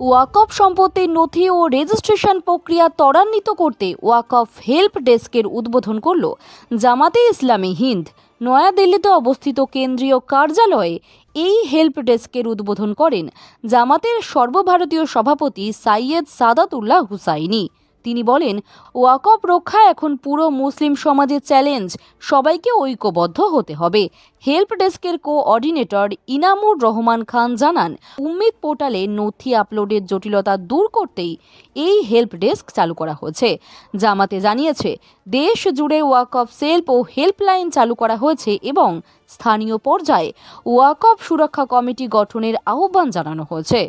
ওয়াকফ সম্পত্তির নথি ও রেজিস্ট্রেশন প্রক্রিয়া ত্বরান্বিত করতে ওয়াকফ হেল্প ডেস্কের উদ্বোধন করল জামাতে ইসলামী হিন্দ। নয়াদিল্লিতে অবস্থিত কেন্দ্রীয় কার্যালয়ে এই হেল্প ডেস্কের উদ্বোধন করেন জামাতের সর্বভারতীয় সভাপতি সাইয়েদ সাদাতুল্লাহ হুসাইনি। তিনি বলেন ওয়াকফ রক্ষা এখন পুরো মুসলিম সমাজের চ্যালেঞ্জ। সবাইকে ঐক্যবদ্ধ হতে হবে। হেল্প ডেস্কের কোঅর্ডিনেটর ইনামুর রহমান খান জানান, উম্মিদ পোর্টালে নথি আপলোডের জটিলতা দূর করতেই এই হেল্প ডেস্ক চালু করা হয়েছে। জামাতে জানিয়েছে, দেশ জুড়ে ওয়াকফ সেল্ফ ও হেল্পলাইন চালু করা হয়েছে এবং স্থানীয় পর্যায়ে ওয়াকফ সুরক্ষা কমিটি গঠনের আহ্বান জানানো হয়েছে।